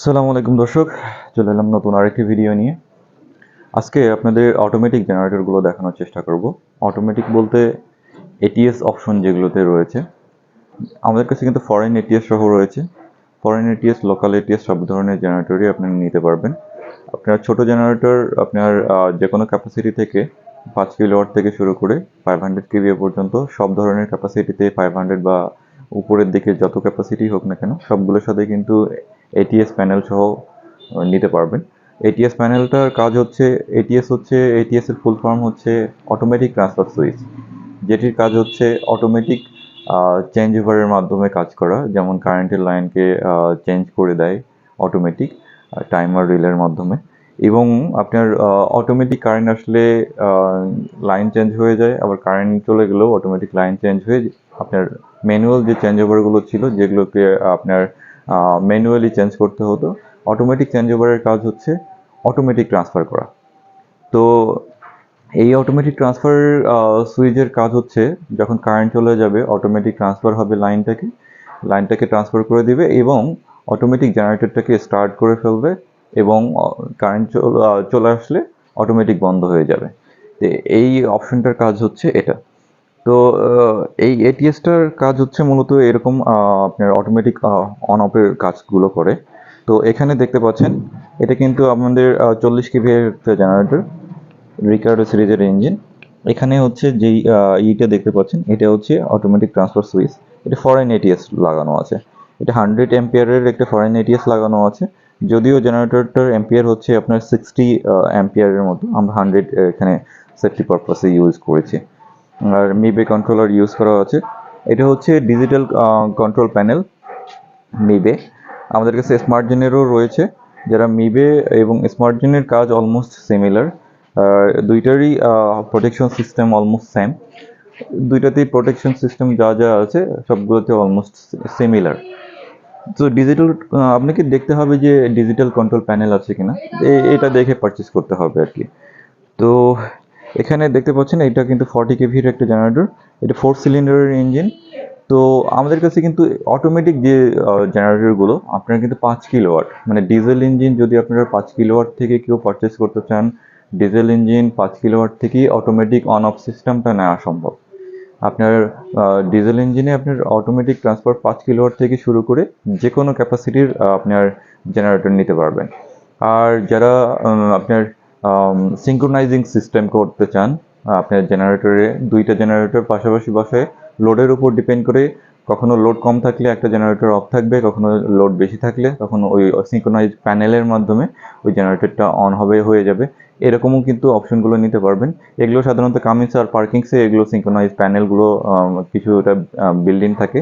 আসসালামু আলাইকুম দর্শক, চলে এলাম নতুন আরেকটি ভিডিও নিয়ে। আজকে আপনাদের অটোমেটিক জেনারেটরগুলো দেখানোর চেষ্টা করব। অটোমেটিক বলতে এটিএস অপশন যেগুলোতে রয়েছে। আমাদের কাছে কিন্তু ফরেন এটিএস সহ রয়েছে। ফরেন এটিএস লোকাল এটিএস সব ধরনের জেনারেটরই আপনারা নিতে পারবেন। আপনার ছোট জেনারেটর আপনার যে কোনো ক্যাপাসিটি থেকে পাঁচ কিলোওয়াট থেকে শুরু করে ফাইভ হান্ড্রেড কেভিএ পর্যন্ত সব ধরনের ক্যাপাসিটিতে ফাইভ হান্ড্রেড বা উপরের দিকে যত ক্যাপাসিটি হোক না কেন, সবগুলোর সাথে কিন্তু এটিএস প্যানেল সহ নিতে পারবেন। এটিএস প্যানেলটার কাজ হচ্ছে এটিএস হচ্ছে এটিএস এর ফুল ফর্ম হচ্ছে অটোমেটিক ট্রান্সফার সুইচ যেটির কাজ হচ্ছে অটোমেটিক চেঞ্জ ওভারের মাধ্যমে কাজ করা। যেমন কারেন্টের লাইনকে চেঞ্জ করে দেয় অটোমেটিক টাইমার রিলের মাধ্যমে। এবং আপনার অটোমেটিক কারেন্ট আসলে লাইন চেঞ্জ হয়ে যায়। আবার কারেন্ট চলে গেলেও অটোমেটিক লাইন চেঞ্জ হয়ে আপনার ম্যানুয়াল যে চেঞ্জ ওভারগুলো ছিল, যেগুলোকে আপনার ম্যানুয়ালি চেঞ্জ করতে হতো। অটোমেটিক চেঞ্জ ওভারের কাজ হচ্ছে অটোমেটিক ট্রান্সফার করা। তো এই অটোমেটিক ট্রান্সফার সুইচের কাজ হচ্ছে যখন কারেন্ট চলে যাবে অটোমেটিক ট্রান্সফার হবে লাইনটাকে লাইনটাকে ট্রান্সফার করে দিবে এবং অটোমেটিক জেনারেটরটাকে স্টার্ট করে ফেলবে এবং কারেন্ট চলে আসলে অটোমেটিক বন্ধ হয়ে যাবে। এই অপশনটার কাজ হচ্ছে এটা। তো এই এটিএসটার কাজ হচ্ছে মূলত এরকম আপনার অটোমেটিক অন অফের কাজগুলো করে। তো এখানে দেখতে পাচ্ছেন, এটা কিন্তু আমাদের চল্লিশ কেভি এর জেনারেটর রিকার্ডো সিরিজের ইঞ্জিন এখানে হচ্ছে যেই ইটা দেখতে পাচ্ছেন, এটা হচ্ছে অটোমেটিক ট্রান্সফার সুইচ এটা ফরেন এটিএস লাগানো আছে। এটা হান্ড্রেড এম্পিয়ারের একটা ফরেন এটিএস লাগানো আছে। যদিও জেনারেটরটার এম্পিয়ার হচ্ছে আপনার সিক্সটি এম্পিয়ারের মতো। আমরা হান্ড্রেড এখানে সেফটি পারপাসে ইউজ করেছি। আর মিবে কন্ট্রোলার ইউজ করা আছে। এটা হচ্ছে ডিজিটাল কন্ট্রোল প্যানেল মিবে আমাদের কাছে স্মার্ট জেনেরও রয়েছে, যারা মিবে এবং স্মার্ট জেনের কাজ অলমোস্ট সিমিলার দুইটারই প্রোটেকশন সিস্টেম অলমোস্ট সেম দুইটাতেই প্রোটেকশন সিস্টেম যা যা আছে, সবগুলোতে অলমোস্ট সিমিলার তো ডিজিটাল আপনাকে দেখতে হবে যে ডিজিটাল কন্ট্রোল প্যানেল আছে কিনা। এটা দেখে পারচেস করতে হবে আর কি। তো এখানে দেখতে পাচ্ছেন এটা কিন্তু ফর্টি কেভির একটা জেনারেটর এটা ফোর সিলিন্ডারের ইঞ্জিন তো আমাদের কাছে কিন্তু অটোমেটিক যে জেনারেটরগুলো আপনারা কিন্তু পাঁচ কিলোওয়াট মানে ডিজেল ইঞ্জিন যদি আপনারা পাঁচ কিলোওয়াট থেকে কেউ পারচেস করতে চান ডিজেল ইঞ্জিন পাঁচ কিলোওয়াট থেকেই অটোমেটিক অন অফ সিস্টেমটা নেওয়া সম্ভব। আপনার ডিজেল ইঞ্জিনে আপনার অটোমেটিক ট্রান্সফার পাঁচ কিলোওয়াট থেকে শুরু করে যে কোনো ক্যাপাসিটির আপনার জেনারেটর নিতে পারবেন। আর যারা আপনার সিঙ্ক্রোনাইজিং সিস্টেম করতে চান আপনার জেনারেটরে দুইটা জেনারেটর পাশাপাশি বসে লোডের উপর ডিপেন্ড করে কখনো লোড কম থাকলে একটা জেনারেটর অফ থাকবে, কখনো লোড বেশি থাকলে তখন ওই সিঙ্ক্রোনাইজ প্যানেলের মাধ্যমে ওই জেনারেটরটা অন হবে, হয়ে যাবে। এরকমও কিন্তু অপশনগুলো নিতে পারবেন। এগুলো সাধারণত কামিন্স আর পার্কিংসে এগুলো সিঙ্ক্রোনাইজ প্যানেলগুলো কিছুটা বিল্ডিং থাকে।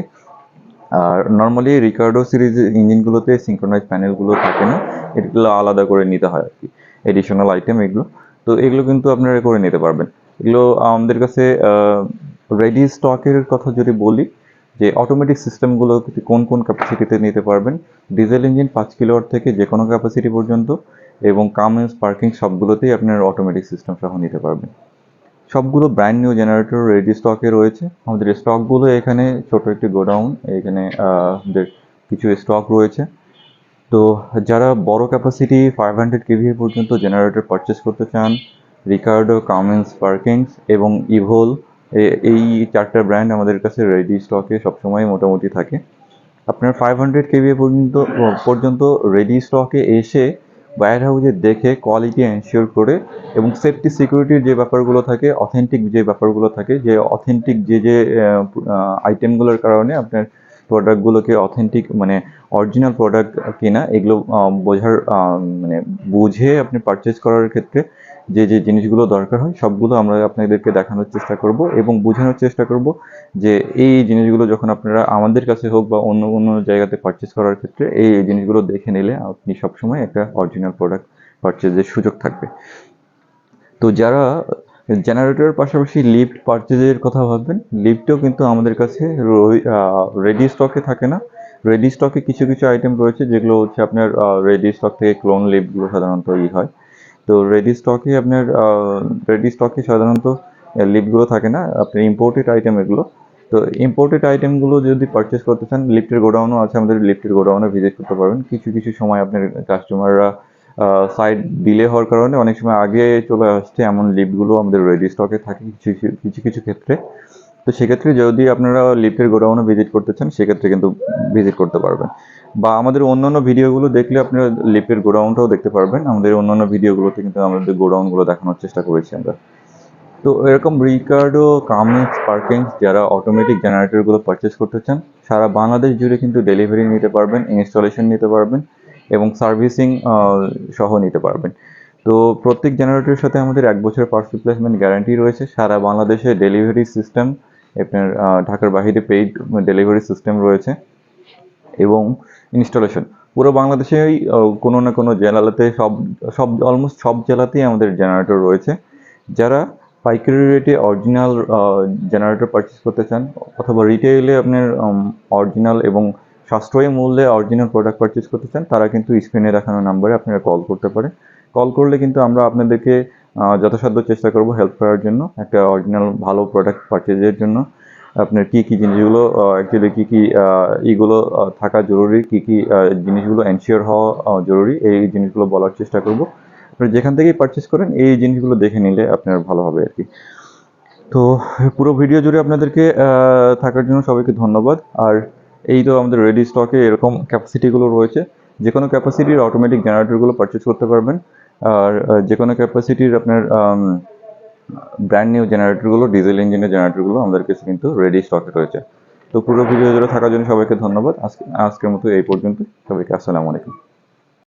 আর নর্মালি রিকার্ডো সিরিজ ইঞ্জিনগুলোতে সিঙ্ক্রোনাইজ প্যানেলগুলো থাকে না। এগুলো আলাদা করে নিতে হয় আর কি। এডিশনাল আইটেম এগুলো। তো এগুলো কিন্তু আপনারা করে নিতে পারবেন। এগুলো আমাদের কাছে রেডি স্টকের কথা যদি বলি, যে অটোমেটিক সিস্টেমগুলো কোন কোন ক্যাপাসিটিতে নিতে পারবেন ডিজেল ইঞ্জিন পাঁচ কিলোওয়াট থেকে যে কোনো ক্যাপাসিটি পর্যন্ত, এবং কামেন্স পার্কিং সবগুলোতেই আপনার অটোমেটিক সিস্টেম সহ নিতে পারবেন। সবগুলো ব্র্যান্ড নিউ জেনারেটর রেডি স্টকে রয়েছে। আমাদের স্টকগুলো এখানে ছোট একটি গোডাউন, এখানে আমাদের কিছু স্টক রয়েছে। তো যারা বড় ক্যাপাসিটি ফাইভ হান্ড্রেড কেভি পর্যন্ত জেনারেটর পারচেস করতে চান রিকার্ডো কামেন্স পার্কিংস এবং ইভোল এই চারটা ব্র্যান্ড আমাদের কাছে রেডি স্টকে সবসময় মোটামুটি থাকে। আপনার ফাইভ হান্ড্রেড কেভি পর্যন্ত পর্যন্ত রেডি স্টকে এসে ওয়্যার হাউসে দেখে কোয়ালিটি এনশিওর করে এবং সেফটি সিকিউরিটির যে ব্যাপারগুলো থাকে অথেন্টিক যে ব্যাপারগুলো থাকে, যে অথেন্টিক যে যে আইটেমগুলোর কারণে আপনার প্রোডাক্টগুলোকে অথেন্টিক মানে অরিজিনাল প্রোডাক্ট কিনা, এগুলো বোঝার মানে বুঝে আপনি পারচেস করার ক্ষেত্রে যে যে জিনিসগুলো দরকার হয়, সবগুলো আমরা আপনাদেরকে দেখানোর চেষ্টা করব এবং বোঝানোর চেষ্টা করব যে এই জিনিসগুলো যখন আপনারা আমাদের কাছে হোক বা অন্য অন্য জায়গাতে পারচেস করার ক্ষেত্রে এই জিনিসগুলো দেখে নিলে আপনি সবসময় একটা অরিজিনাল প্রোডাক্ট পারচেজের সুযোগ থাকবে। তো যারা জেনারেটরের পাশাপাশি লিফট পারচেজের কথা ভাববেন। লিফটও কিন্তু আমাদের কাছে রেডি স্টকে থাকে না। রেডি স্টকে কিছু কিছু আইটেম রয়েছে, যেগুলো হচ্ছে আপনার রেডি স্টক থেকে ক্লোন লিফটগুলো সাধারণত ই হয়। তো রেডি স্টকে আপনার রেডি স্টকে সাধারণত লিফটগুলো থাকে না, আপনার ইম্পোর্টেড আইটেম এগুলো। তো ইম্পোর্টেড আইটেমগুলো যদি পারচেস করতে চান লিফটের গোডাউনও আছে, আমাদের লিফটের গোডাউনে ভিজিট করতে পারবেন। কিছু কিছু সময় আপনার কাস্টমাররা সাইড ডিলে হওয়ার কারণে অনেক সময় আগে চলে আসছে এমন লিফটগুলো আমাদের রেডি স্টকে থাকে কিছু, কিছু- কিছু ক্ষেত্রে। তো সেক্ষেত্রে যদি আপনারা লিফটের গোডাউনে ভিজিট করতে চান, সেক্ষেত্রে কিন্তু ভিজিট করতে পারবেন। বা আমাদের অন্যান্য ভিডিওগুলো দেখলে আপনারা লিফটের গোডাউনটাও দেখতে পারবেন। আমাদের অন্যান্য ভিডিওগুলোতে কিন্তু আমাদের গোডাউনগুলো দেখানোর চেষ্টা করেছি আমরা। তো এরকম রিকার্ডো কামিংস পার্কিংস যারা অটোমেটিক জেনারেটরগুলো পারচেস করতে চান, সারা বাংলাদেশ জুড়ে কিন্তু ডেলিভারি নিতে পারবেন ইনস্টলেশন নিতে পারবেন। এবং সার্ভিসিং সহ নিতে পারবেন। তো প্রত্যেক জেনারেটরের সাথে আমাদের এক বছর পার্স রিপ্লেসমেন্ট গ্যারান্টি রয়েছে। সারা বাংলাদেশে ডেলিভারি সিস্টেম, আপনার ঢাকার বাইরে পেইড ডেলিভারি সিস্টেম রয়েছে এবং ইনস্টলেশন। পুরো বাংলাদেশেই কোনো না কোনো জেলাতে সব সব অলমোস্ট সব জেলাতেই আমাদের জেনারেটর রয়েছে। যারা পাইকারি রেটে অরিজিনাল জেনারেটর পারচেস করতে চান, অথবা রিটেইলে আপনার অরিজিনাল এবং সাশ্রয়ী মূল্যে অরিজিনাল প্রোডাক্ট পারচেস করতে চান, তারা কিন্তু স্ক্রিনে দেখানো নাম্বারে আপনারা কল করতে পারেন। কল করলে কিন্তু আমরা আপনাদেরকে যথাসাধ্য চেষ্টা করব হেল্প করার জন্য, একটা অরিজিনাল ভালো প্রোডাক্ট পারচেজের জন্য। আপনার কি কি জিনিসগুলো অ্যাকচুয়ালি কি কি ইগুলো থাকা জরুরি, কি কি জিনিসগুলো এনশিওর হওয়া জরুরি, এই জিনিসগুলো বলার চেষ্টা করব। আপনারা যেখান থেকেই পারচেস করেন, এই জিনিসগুলো দেখে নিলে আপনার ভালো হবে আর কি। তো, পুরো ভিডিও জুড়ে আপনাদেরকে থাকার জন্য সবাইকে ধন্যবাদ। আর এই তো আমাদের রেডি স্টকে এরকম ক্যাপাসিটিগুলো রয়েছে। যে কোনো ক্যাপাসিটির অটোমেটিক জেনারেটরগুলো পারচেস করতে পারবেন। আর যে কোনো ক্যাপাসিটির আপনার ব্র্যান্ড নিউ জেনারেটরগুলো ডিজেল ইঞ্জিনের জেনারেটরগুলো আমাদের কাছে কিন্তু রেডি স্টকে রয়েছে। তো পুরো ভিডিও জুড়ে থাকার জন্য সবাইকে ধন্যবাদ। আজকে, আজকের মতো এই পর্যন্ত সবাইকে আসসালামু আলাইকুম।